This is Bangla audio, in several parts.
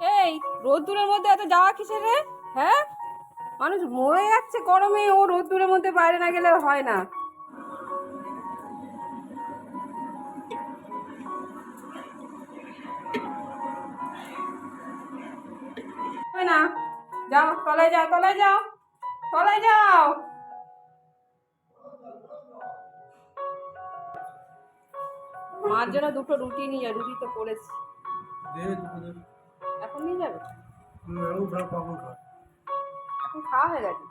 এই, রোদ্দুরের মধ্যে এত যাওয়া কিসের রে? হ্যাঁ? মানুষ মরে যাচ্ছে গরমে, ও রোদ্দুরের মধ্যে বাইরে না গেলে হয় না। না। যাও, তলায় যাও তলায় যাও তলায় যাও। মার জন্য দুটো রুটি নিয়ে রুটি তো করেছি। এখন নিয়ে যাবে? এখন খাওয়া হয়ে গেছে।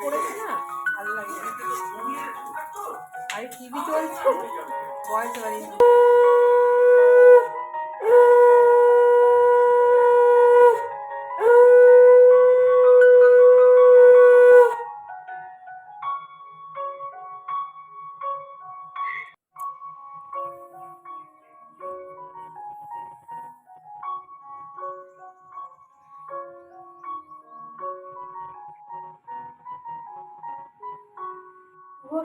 পড়েছে না? ভালো লাগে আরে টিভি চলছে? বয়স বাড়ি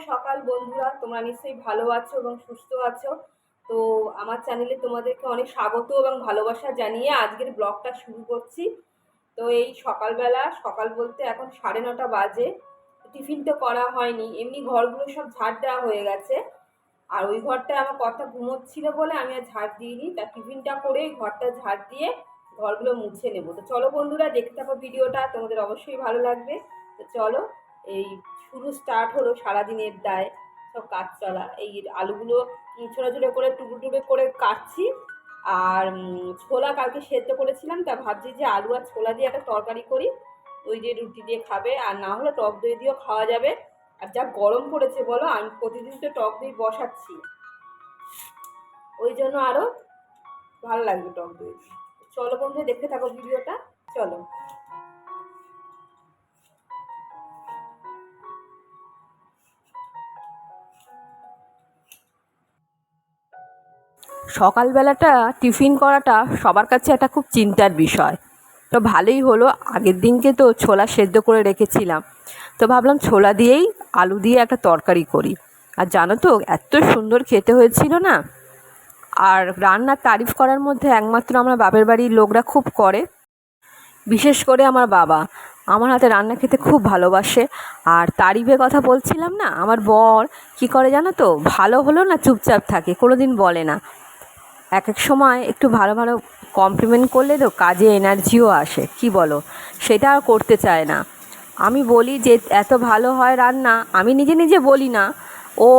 সকাল বন্ধুরা, তোমরা নিশ্চয়ই ভালো আছো এবং সুস্থ আছো। তো আমার চ্যানেলে তোমাদেরকে অনেক স্বাগত এবং ভালোবাসা জানিয়ে আজকের ব্লগটা শুরু করছি। তো এই সকালবেলা, সকাল বলতে এখন সাড়ে নটা বাজে। টিফিন তো করা হয়নি, এমনি ঘরগুলো সব ঝাড় দেওয়া হয়ে গেছে। আর ওই ঘরটা আমার কথা ঘুমোচ্ছিল বলে আমি আর ঝাড় দিইনি। তা টিফিনটা করে ঘরটা ঝাড় দিয়ে ঘরগুলো মুছে নেব। তো চলো বন্ধুরা, দেখতে থাকো ভিডিওটা, তোমাদের অবশ্যই ভালো লাগবে। তো চলো এই শুরু স্টার্ট হলো সারাদিনের দায়। সব কাজ চলা। এই আলুগুলো ছোটো ছোটো করে, টুকরো টুকরো করে কাটছি। আর ছোলা কালকে সেদ্ধ করেছিলাম, তা ভাবছি যে আলু আর ছোলা দিয়ে একটা তরকারি করি। ওই যে রুটি দিয়ে খাবে, আর না হলে টক দই দিয়েও খাওয়া যাবে। আর যা গরম পড়েছে বলো, আমি প্রতিদিন তো টক দই বসাচ্ছি। ওই জন্য আরও ভালো লাগবে টক দই। চলো বন্ধু দেখতে থাকো ভিডিওটা। চলো। সকালবেলাটা টিফিন করাটা সবার কাছে একটা খুব চিন্তার বিষয়। তো ভালোই হলো, আগের দিনকে তো ছোলা সেদ্ধ করে রেখেছিলাম। তো ভাবলাম ছোলা দিয়েই আলু দিয়ে একটা তরকারি করি। আর জানো তো, এত সুন্দর খেতে হয়েছিল না? আর রান্নার তারিফ করার মধ্যে একমাত্র আমার বাপের বাড়ির লোকরা খুব করে। বিশেষ করে আমার বাবা। আমার হাতে রান্না খেতে খুব ভালোবাসে। আর তারিফের কথা বলছিলাম না, আমার বর কি করে জানো তো, ভালো হলো না চুপচাপ থাকে কোনো দিন বলে না। এক এক সময় একটু ভালো ভালো কমপ্লিমেন্ট করলে তো কাজে এনার্জিও আসে, কি বলো? সেটা আর করতে চায় না। আমি বলি যে, এত ভালো হয় রান্না। আমি নিজে নিজে বলি না। ও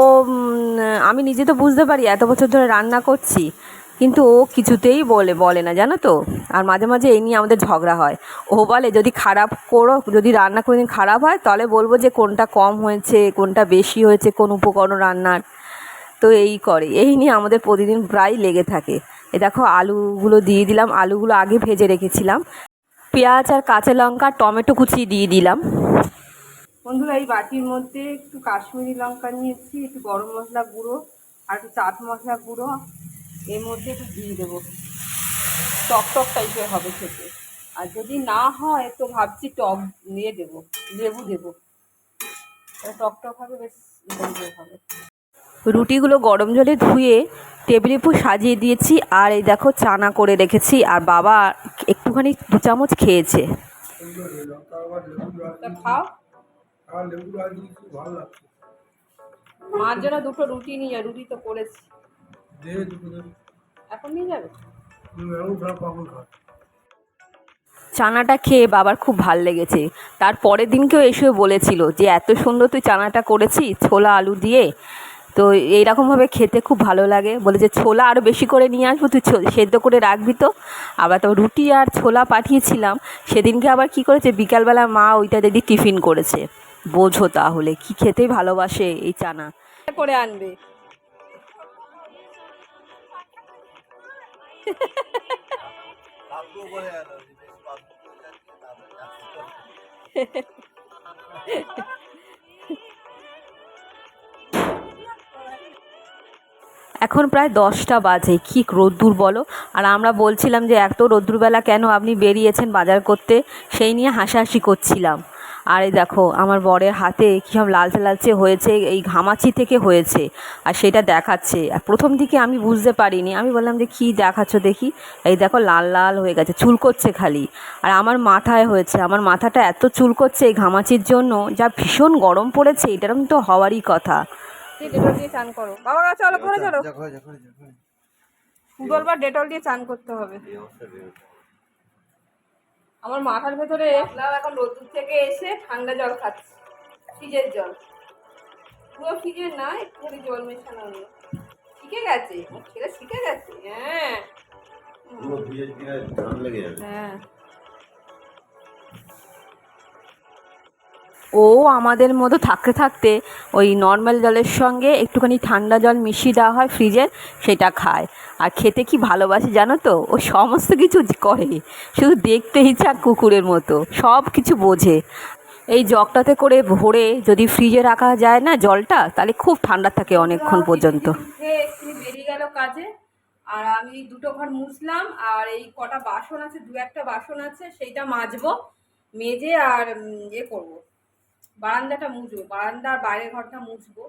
আমি নিজে তো বুঝতে পারি, এত বছর ধরে রান্না করছি। কিন্তু ও কিছুতেই বলে বলে না, জানো তো? আর মাঝে মাঝে এই নিয়ে আমাদের ঝগড়া হয়। ও বলে, যদি খারাপ করো, যদি রান্না কোনোদিন খারাপ হয়, তাহলে বলব যে, কোনটা কম হয়েছে, কোনটা বেশি হয়েছে, কোন উপকরণ রান্নার? তো এই করে। এই নিয়ে আমাদের প্রতিদিন প্রায় লেগে থাকে। এ দেখো, আলুগুলো দিয়ে দিলাম। আলুগুলো আগে ভেজে রেখেছিলাম। পেঁয়াজ আর কাঁচা লঙ্কা, টমেটো কুচি দিয়ে দিলাম। বন্ধুরা, এই বাটির মধ্যে একটু কাশ্মীরি লঙ্কা নিয়েছি, একটু গরম মশলা গুঁড়ো আর একটু চাট মশলা গুঁড়ো। এর মধ্যে একটু দিয়ে দেবো। টক টক টাইপের হবে খেতে। আর যদি না হয়, তো ভাবছি টক নিয়ে দেবো, লেবু দেবো। টক টক হবে, বেশ হবে। রুটিগুলো গরম জলে ধুয়ে টেবিলে পুরো সাজিয়ে দিয়েছি আর এই দেখো চানা করে রেখেছি আর বাবা একটুখানি দু চামচ খেয়েছে। মার জন্য দুটো রুটি নিয়ে রুটি তো করেছি। এখন যাবে? চানাটা খেয়ে বাবার খুব ভালো লেগেছে। তার পরের দিনকেও এসে বলেছিল যে এত সুন্দর তুই চানাটা করেছি ছোলা আলু দিয়ে। তো এইরকমভাবে খেতে খুব ভালো লাগে। বলে যে ছোলা আরও বেশি করে নিয়ে আসব তুই ছো- সেদ্ধ করে রাখবি তো। আবার তো রুটি আর ছোলা পাঠিয়েছিলাম। সেদিনকে আবার কি করেছে? বিকালবেলা মা ওইটা দিদি টিফিন করেছে। বোঝো তাহলে কি খেতেই ভালোবাসে এই চানা। করে আনবে। এখন প্রায় দশটা বাজে। কী রোদ্দুর বলো? আর আমরা বলছিলাম যে, এত রোদ্দুরবেলা কেন আপনি বেরিয়েছেন বাজার করতে? সেই নিয়ে হাসাহাসি করছিলাম। আর দেখো, আমার বরের হাতে কীরকম লালচে লালচে হয়েছে, এই ঘামাচি থেকে হয়েছে। আর সেটা দেখাচ্ছে। আর প্রথম দিকে আমি বুঝতে পারিনি। আমি বললাম যে, কী দেখাচ্ছ দেখি? এই দেখো, লাল লাল হয়ে গেছে চুল করছে খালি। আর আমার মাথায় হয়েছে, আমার মাথাটা এত চুল করছে এই ঘামাচির জন্য, যা ভীষণ গরম পড়েছে, এটারম তো হওয়ারই কথা। ডেটল দিয়ে চান করো। বাবা চলো ঘরে চলো। মঙ্গলবার ডেটল দিয়ে চান করতে হবে। আমার মাথার ভেতরে এখন রোদ্দুর থেকে এসে ঠান্ডা জল খাচ্ছি ফ্রিজের জল। পুরো ফ্রিজের না একটুখানি জল মেশানো শিখে গেছে সেটা শিখে গেছে হ্যাঁ। হ্যাঁ। ও আমাদের মতো থাকতে থাকতে ওই নর্মাল জলের সঙ্গে একটুখানি ঠান্ডা জল মিশিয়ে দেওয়া হয় ফ্রিজের সেটা খায়। আর খেতে কি ভালোবাসে জানো তো? ও সমস্ত কিছু করে। শুধু দেখতে ইচ্ছা কুকুরের মতো সব কিছু বোঝে। এই জগটাতে করে ভরে যদি ফ্রিজে রাখা যায় না জলটা, তাহলে খুব ঠান্ডা থাকে অনেকক্ষণ পর্যন্ত। বেরিয়ে গেল কাজে। আর আমি দুটো ঘর মুছলাম, আর এই কটা বাসন আছে, দু একটা বাসন আছে, সেইটা মাজবো, মেজে আর ইয়ে করব। বারান্দাটা মুছবো, বারান্দা আর বাইরের ঘরটা মুছবো,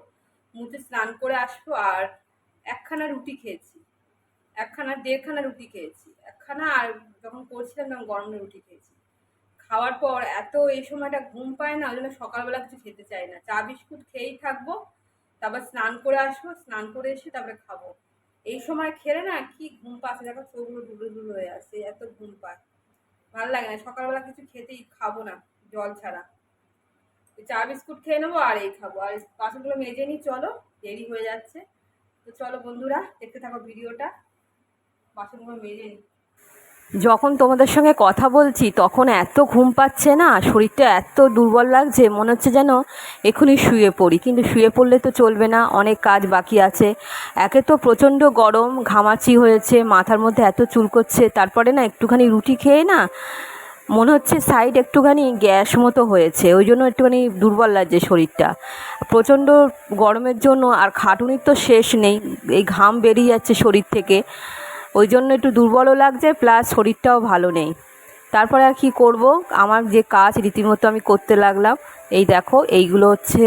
মুছে স্নান করে আসব আর একখানা রুটি খেয়েছি, একখানা, দেড়খানা রুটি খেয়েছি, একখানা আর যখন করছিলাম তখন গরম রুটি খেয়েছি। খাওয়ার পর এত এই সময়টা ঘুম পায় না, ওই জন্য সকালবেলা কিছু খেতে চাই না। চা, বিস্কুট খেয়েই থাকব, তারপর স্নান করে আসব, স্নান করে এসে তারপরে খাব। এই সময় খেলে না কি ঘুম পাচ্ছে, দেখো চোখগুলো ডুবো ডুবো হয়ে আসে এত ঘুম পায়। ভালো লাগে না, সকালবেলা কিছু খেতেই খাব না, জল ছাড়া। চা বিস্কুট খেয়ে নেব আর এই খাব। আর বাসনগুলো মেজে নিই চলো, দেরি হয়ে যাচ্ছে। তো চলো বন্ধুরা, দেখতে থাকো ভিডিওটা। বাসনগুলো মেজে নিই যখন তোমাদের সঙ্গে কথা বলছি, তখন এত ঘুম পাচ্ছে না, শরীরটা এত দুর্বল লাগছে, মনে হচ্ছে যেন এক্ষুনি শুয়ে পড়ি। কিন্তু শুয়ে পড়লে তো চলবে না, অনেক কাজ বাকি আছে। একে তো প্রচণ্ড গরম, ঘামাচি হয়েছে, মাথার মধ্যে এত চুল করছে তারপরে না একটুখানি রুটি খেয়ে না মনে হচ্ছে সাইড একটুখানি গ্যাস মতো হয়েছে, ওই জন্য একটুখানি দুর্বল লাগছে শরীরটা। প্রচণ্ড গরমের জন্য আর খাটুনির তো শেষ নেই, এই ঘাম বেরিয়ে যাচ্ছে শরীর থেকে। ওই জন্য একটু দুর্বলও লাগছে প্লাস শরীরটাও ভালো নেই। তারপরে আর কি করব? আমার যে কাজ রীতিমতো আমি করতে লাগলাম, এই দেখো, এইগুলো হচ্ছে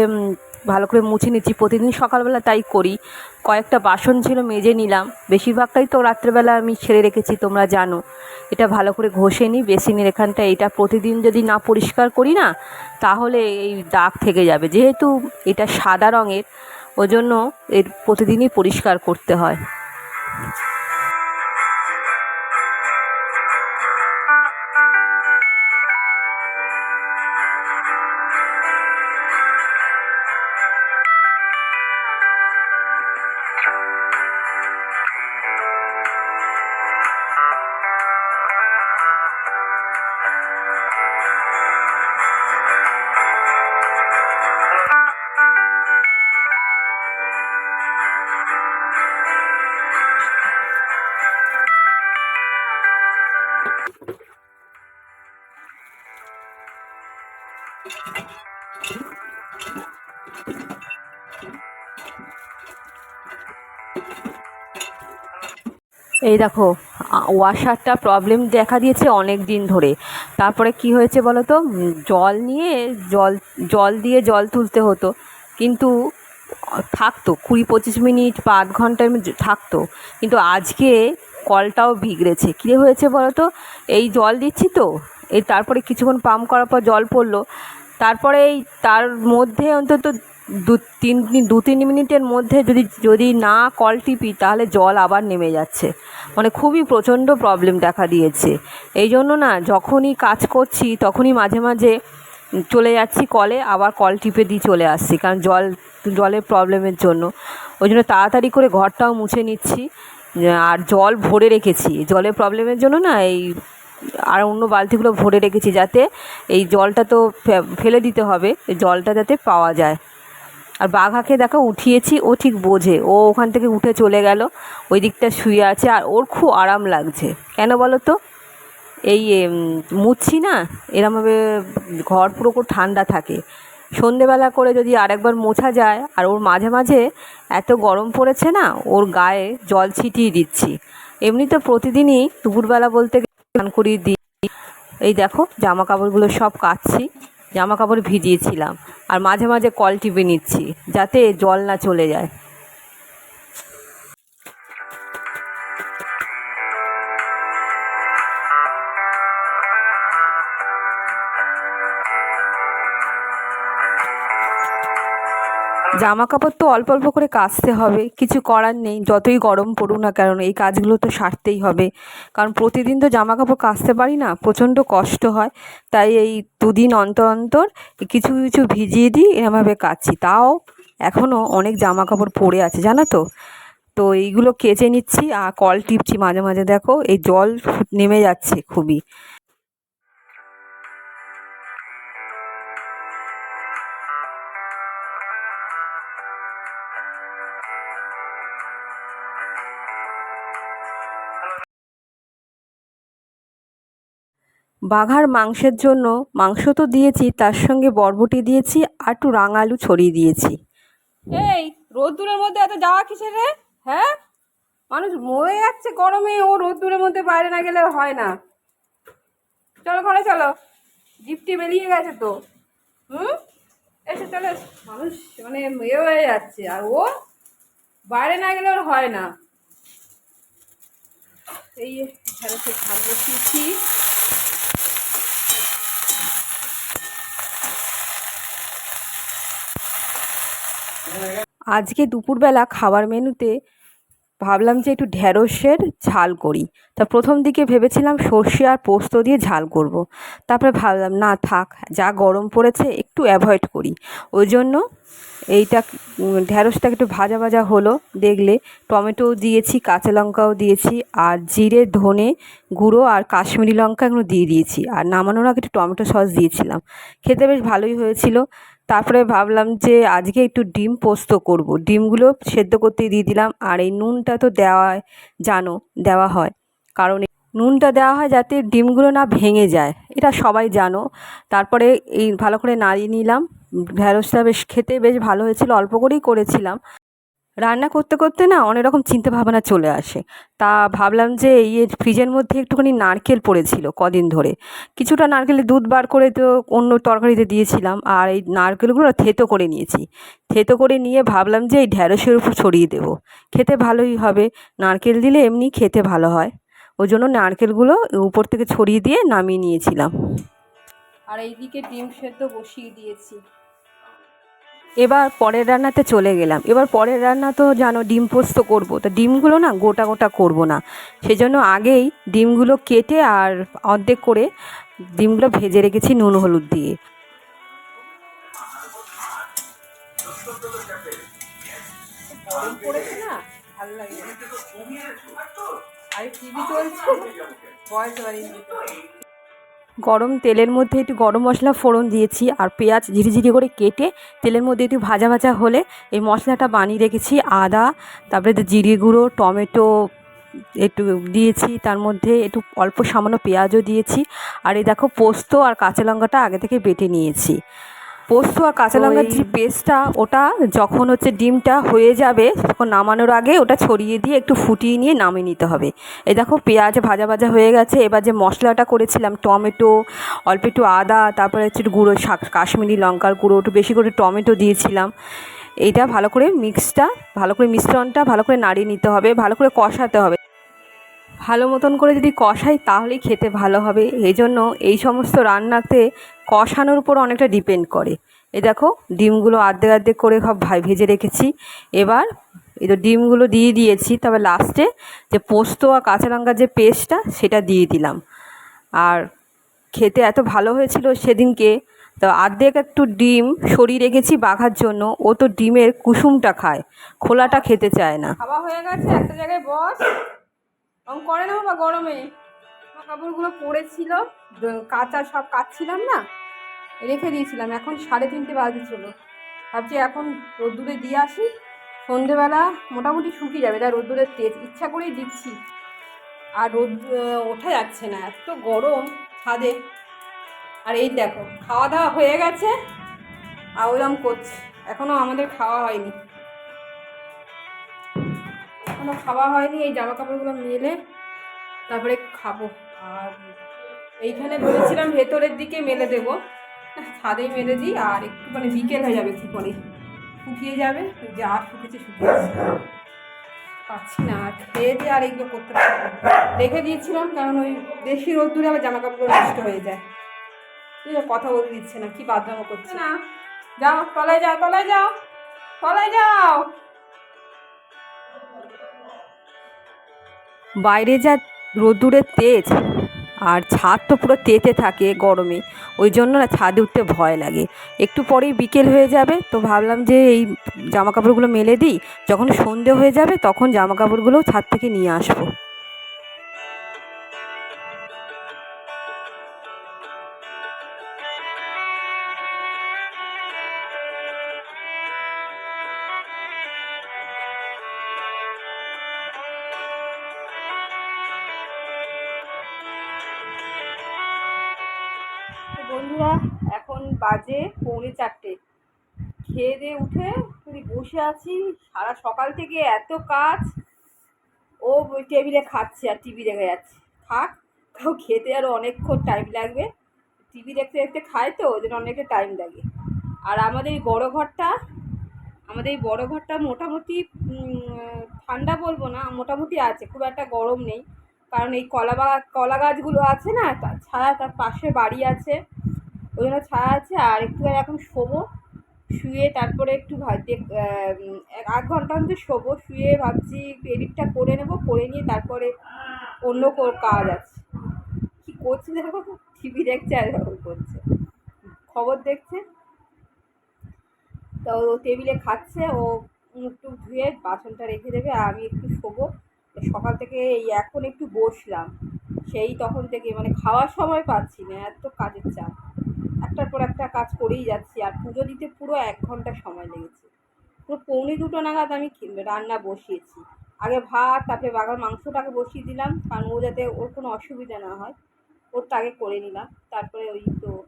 ভালো করে মুছে নিচ্ছি। প্রতিদিন সকালবেলা তাই করি। কয়েকটা বাসন ছিল, মেজে নিলাম। বেশিরভাগটাই তো রাত্রেবেলা আমি ছেড়ে রেখেছি, তোমরা জানো। এটা ভালো করে ঘষে নিই, বেসিনের এখানটা এটা প্রতিদিন যদি না পরিষ্কার করি না, তাহলে এই দাগ থেকে যাবে। যেহেতু এটা সাদা রঙের ওই জন্য এর প্রতিদিনই পরিষ্কার করতে হয়। এই দেখো ওয়াশারটা প্রবলেম দেখা দিয়েছে অনেক দিন ধরে। তারপরে কি হয়েছে বলো তো? জল নিয়ে জল জল দিয়ে জল তুলতে হতো। কিন্তু থাকতো। কুড়ি পঁচিশ মিনিট বা আধ ঘণ্টার থাকতো। কিন্তু আজকে কলটাও বিগড়েছে। কী হয়েছে বলো তো? এই জল দিচ্ছি তো। এই তারপরে কিছুক্ষণ পাম্প করার পর জল পড়ল। তারপরে এই, তার মধ্যে অন্তত দু তিন দু তিন মিনিটের মধ্যে যদি যদি না কল টিপি, তাহলে জল আবার নেমে যাচ্ছে। মানে খুবই প্রচণ্ড প্রবলেম দেখা দিয়েছে। এই জন্য না, যখনই কাজ করছি, তখনই মাঝে মাঝে চলে যাচ্ছি কলে, আবার কল টিপে দিয়ে চলে আসছি, কারণ জল, জলের প্রবলেমের জন্য। ওই জন্য তাড়াতাড়ি করে ঘরটাও মুছে নিচ্ছি, আর জল ভরে রেখেছি। জলের প্রবলেমের জন্য না, এই আর অন্য বালতিগুলো ভরে রেখেছি যাতে এই জলটা তো ফেলে দিতে হবে, জলটা যাতে পাওয়া যায়। আর বাঘাকে দেখো উঠিয়েছি, ও ঠিক বোঝে। ও ওখান থেকে উঠে চলে গেল ওই দিকটা শুয়ে আছে আর ওর খুব আরাম লাগছে। কেন বলো তো? এই মুছছি না, এরমভাবে ঘর পুরো খুব ঠান্ডা থাকে। সন্ধেবেলা করে যদি আরেকবার মোছা যায়, আর ওর মাঝে মাঝে এত গরম পড়েছে না, ওর গায়ে জল ছিটিয়ে দিচ্ছি। এমনি তো প্রতিদিনই দুপুরবেলা বলতে স্নান করিয়ে দিই। এই দেখো জামা কাপড়গুলো সব কাচ্ছি। জামা কাপড় ভিজিয়েছিলাম। আর মাঝে মাঝে কল টিপে নিচ্ছি যাতে জল না চলে যায়। জামা কাপড় তো অল্প অল্প করে কাচতে হবে। কিছু করার নেই, যতই গরম পড়ুক না কারণ এই কাজগুলো তো সারতেই হবে। কারণ প্রতিদিন তো জামা কাপড় কাচতে পারি না, প্রচণ্ড কষ্ট হয়। তাই এই দুদিন অন্তর অন্তর কিছু কিছু ভিজিয়ে দিই এরমভাবে কাচি তাও এখনও অনেক জামা কাপড় পড়ে আছে, জানো তো? তো এইগুলো কেচে নিচ্ছি আর কল টিপছি মাঝে মাঝে। দেখো, এই জল নেমে যাচ্ছে খুবই। বাঘার মাংসের জন্য মাংস তো দিয়েছি, তার সঙ্গে বরবটি দিয়েছি আর একটু রাঙালু ছড়িয়ে দিয়েছি। এই, রোদ্দুরের মধ্যে এত যাওয়া কিসের রে? হ্যাঁ? মানুষ মরে যাচ্ছে গরমে, ও রোদ্দুরের মধ্যে বাইরে না গেলে হয় না। চলো ঘরে চলো। জিপটি বেরিয়ে গেছে তো। হুম? এসে চলো। মানুষ মানে ইয়ে হয়ে যাচ্ছে, আর ও বাইরে না গেলে ওর হয় না। এই এখানে সে বসিয়েছি। আজকে দুপুরবেলা খাবার মেনুতে ভাবলাম যে একটু ঢ্যাঁড়সের ঝাল করি। তা প্রথম দিকে ভেবেছিলাম সর্ষে আর পোস্ত দিয়ে ঝাল করব। তারপরে ভাবলাম, না, থাক, যা গরম পড়েছে একটু অ্যাভয়েড করি। ওই জন্য এইটা ঢ্যাঁড়সটাকে একটু ভাজা ভাজা হলো। দেখলে টমেটোও দিয়েছি, কাঁচা লঙ্কাও দিয়েছি, আর জিরে, ধনে গুঁড়ো আর কাশ্মীরি লঙ্কা এগুলো দিয়ে দিয়েছি। আর নামানোর আগে একটু টমেটো সস দিয়েছিলাম। খেতে বেশ ভালোই হয়েছিল। তারপরে ভাবলাম যে আজকে একটু ডিম পোস্ত করব। ডিমগুলো সেদ্ধ করতে দিয়ে দিলাম, আর এই নুনটা তো দেওয়া জানো, দেওয়া হয়। কারণ নুনটা দেওয়া হয় যাতে ডিমগুলো না ভেঙে যায়, এটা সবাই জানো। তারপরে এই ভালো করে নাড়িয়ে নিলাম। ঢ্যাঁড়সটা বেশ খেতে বেশ ভালো হয়েছিল, অল্প করেই করেছিলাম। রান্না করতে করতে না অনেক রকম চিন্তা ভাবনা চলে আসে। তা ভাবলাম যে এই ফ্রিজের মধ্যে একটুখানি নারকেল পড়েছিল কদিন ধরে। কিছুটা নারকেলের দুধ বার করে তো অন্য তরকারিতে দিয়েছিলাম আর এই নারকেলগুলো থেতো করে নিয়েছি। থেতো করে নিয়ে ভাবলাম যে এই ঢ্যাঁড়সের উপর ছড়িয়ে দেবো। খেতে ভালোই হবে। নারকেল দিলে এমনি খেতে ভালো হয়। ওই জন্য নারকেলগুলো উপর থেকে ছড়িয়ে দিয়ে নামিয়ে নিয়েছিলাম। আর এইদিকে ডিম সেদ্ধ বসিয়ে দিয়েছি। এবার পরের রান্নাতে চলে গেলাম। এবার পরের রান্না তো জানো, ডিম পোস্ত করব। তো ডিমগুলো না গোটা গোটা করব না। সেজন্য আগেই ডিমগুলো কেটে আর অর্ধেক করে ডিমগুলো ভেজে রেখেছি নুন, হলুদ দিয়ে। টিভি চলছে? গরম তেলের মধ্যে একটু গরম মশলা ফোড়ন দিয়েছি আর পেঁয়াজ ঝিরিঝিরি করে কেটে তেলের মধ্যে একটু ভাজা ভাজা হলে এই মশলাটা বানিয়ে রেখেছি, আদা, তারপরে জিরে গুঁড়ো, টমেটো একটু দিয়েছি, তার মধ্যে একটু অল্প সামান্য পেঁয়াজও দিয়েছি। আর এই দেখো পোস্ত আর কাঁচা লঙ্কাটা আগে থেকে বেটে নিয়েছি। পোস্ত আর কাঁচা লঙ্কার যে পেস্টটা ওটা যখন হচ্ছে ডিমটা হয়ে যাবে তখন নামানোর আগে ওটা ছড়িয়ে দিয়ে একটু ফুটিয়ে নিয়ে নামিয়ে নিতে হবে। এই দেখো পেঁয়াজ ভাজা ভাজা হয়ে গেছে এবার যে মশলাটা করেছিলাম টমেটো অল্প একটু আদা তারপরে হচ্ছে একটু গুঁড়ো শাক- কাশ্মীরি লঙ্কার গুঁড়ো একটু বেশি করে টমেটো দিয়েছিলাম। এইটা ভালো করে মিক্সটা ভালো করে মিশ্রণটা ভালো করে নাড়িয়ে নিতে হবে ভালো করে কষাতে হবে। ভালো মতন করে যদি কষাই, তাহলেই খেতে ভালো হবে। এই জন্য এই সমস্ত রান্নাতে কষানোর উপর অনেকটা ডিপেন্ড করে। এ দেখো, ডিমগুলো আর্ধেক আর্ধেক করে সব ভাই ভেজে রেখেছি। এবার এই তো ডিমগুলো দিয়ে দিয়েছি, তবে লাস্টে যে পোস্ত আর কাঁচা লঙ্কার যে পেস্টটা সেটা দিয়ে দিলাম। আর খেতে এত ভালো হয়েছিল সেদিনকে, তো আর্ধেক একটু ডিম সরিয়ে রেখেছি বাঘার জন্য। ও তো ডিমের কুসুমটা খায়, খোলাটা খেতে চায় না। খাওয়া হয়ে গেছে, একটা জায়গায় বস। রং করে না বাবা, গরমে। কাপড়গুলো পড়েছিল কাঁচা সব কাচ্ছিলাম না, রেখে দিয়েছিলাম। এখন সাড়ে তিনটে বাজে ছিল। ভাবছি এখন রোদ্দুরে দিয়ে আসি, সন্ধেবেলা মোটামুটি শুকিয়ে যাবে। তাই রোদ্দুরের তেজ, ইচ্ছা করেই দিচ্ছি। আর রোদ ওঠা যাচ্ছে না, এত গরম ছাদে। আর এই দেখো খাওয়া দাওয়া হয়ে গেছে আউলাম করছি। এখনও আমাদের খাওয়া হয়নি। এখনও খাওয়া হয়নি, এই জামা কাপড়গুলো মেলে তারপরে খাব। আর এইখানে বলেছিলাম ভেতরের দিকে মেলে দেবো। ছাদেই মেলে দিই, আর একটু মানে বিকেল হয়ে যাবে একটু পরে শুকিয়ে যাবে, যা শুকেছে শুকিয়েছে পাচ্ছি না, আর খেয়ে দিয়ে আর এগুলো করতে পারব। রেখে দিয়েছিলাম, কারণ ওই বেশি রোদ্দুরে আবার জামা কাপড় নষ্ট হয়ে যায়। কথা বলতে দিচ্ছে না, কি বাদনামো করছে। না, যাও, তলায় যাও তলায় যাও তলায় যাও। বাইরে যা রোদ্দুরের তেজ, আর ছাদ তো পুরো তেতে থাকে গরমে, ওই জন্য না ছাদে উঠতে ভয় লাগে। একটু পরেই বিকেল হয়ে যাবে, তো ভাবলাম যে এই জামা কাপড়গুলো মেলে দিই, যখন সন্ধে হয়ে যাবে তখন জামা কাপড়গুলো ছাদ থেকে নিয়ে আসব। বন্ধুরা, এখন বাজে পৌনে চারটে। খেয়ে দিয়ে উঠে তুমি বসে আছি, সারা সকাল থেকে এত কাজ। ও টেবিলে খাচ্ছে আর টিভি দেখে যাচ্ছে। থাক, তাও খেতে আরও অনেকক্ষণ টাইম লাগবে। টিভি দেখতে দেখতে খায় তো, ওই জন্য অনেকটা টাইম লাগে। আর আমাদের এই বড়ো ঘরটা, আমাদের এই বড়ো ঘরটা মোটামুটি ঠান্ডা বলব না, মোটামুটি আছে, খুব একটা গরম নেই। কারণ এই কলা বাগান কলা গাছগুলো আছে না তার ছায়া তার পাশে বাড়ি আছে। ওই জন্য ছায়া আছে, আর একটু এখন শোবো, শুয়ে তারপরে একটু ভাবছি আধ ঘণ্টা মধ্যে শোবো, শুয়ে ভাবছি এডিটটা করে নেব, করে নিয়ে তারপরে অন্য কাজ আছে। কী করছে দেখো টিভি দেখছে আর এরকম করছে। খবর দেখছে। তো টেবিলে খাচ্ছে, ও মুখ টুক ধুয়ে বাসনটা রেখে দেবে, আর আমি একটু শোবো। সকাল থেকে এই এখন একটু বসলাম, সেই তখন থেকে মানে খাওয়ার সময় পাচ্ছি না, এত কাজের চাপ। একটার পর একটা কাজ করেই যাচ্ছি আর পুজো দিতে পুরো এক ঘণ্টা সময় লেগেছে। পুরো পৌনে দুটো নাগাদ আমি রান্না বসিয়েছি। আগে ভাত, তারপরে বাঘার মাংসটাকে বসিয়ে দিলাম, কারণ ও যাতে ওর কোনো অসুবিধা না হয় ওরটা আগে করে নিলাম, তারপরে ওই তো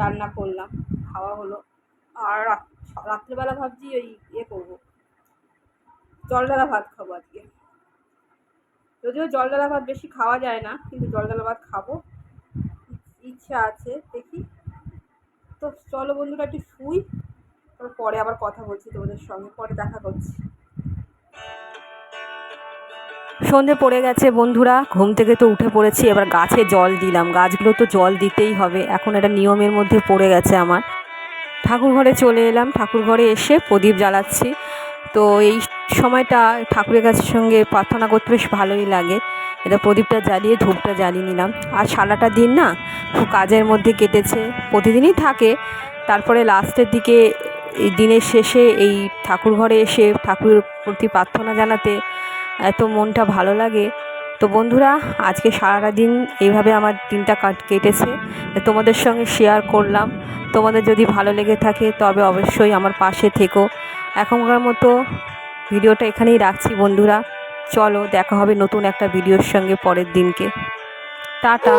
রান্না করলাম, খাওয়া হলো। আর রাত- রাত্রেবেলা ভাবছি ওই ইয়ে করব জল ঢালা ভাত খাব আজকে। যদিও জল ঢালা ভাত বেশি খাওয়া যায় না, কিন্তু জল ঢালা ভাত খাব। ইচ্ছা আছে, দেখি। তো চলো বন্ধুরা, একটু শুই। তারপর পরে আবার কথা বলছি তোমাদের সঙ্গে, পরে দেখা করছি। সন্ধে পড়ে গেছে বন্ধুরা, ঘুম থেকে তো উঠে পড়েছি, এবার গাছে জল দিলাম। গাছগুলো তো জল দিতেই হবে, এখন এটা নিয়মের মধ্যে পড়ে গেছে আমার। ঠাকুর ঘরে চলে এলাম, ঠাকুর ঘরে এসে প্রদীপ জ্বালাচ্ছি। তো এই সময়টা ঠাকুরের কাছের সঙ্গে প্রার্থনা করতে বেশ ভালোই লাগে। এটা প্রদীপটা জ্বালিয়ে ধূপটা জ্বালিয়ে নিলাম। আর সারাটা দিন না, খুব কাজের মধ্যে কেটেছে, প্রতিদিনই থাকে। তারপরে লাস্টের দিকে এই দিনের শেষে এই ঠাকুর ঘরে এসে ঠাকুরের প্রতি প্রার্থনা জানাতে এত মনটা ভালো লাগে। তো বন্ধুরা, আজকে সারাটা দিন এইভাবে আমার দিনটা কাট, কেটেছে। তোমাদের সঙ্গে শেয়ার করলাম। তোমাদের যদি ভালো লেগে থাকে, তবে অবশ্যই আমার পাশে থেকো। এখনকার মতো ভিডিওটা এখানেই রাখছি বন্ধুরা। চলো দেখা হবে নতুন একটা ভিডিওর সঙ্গে পরের দিনকে। টাটা।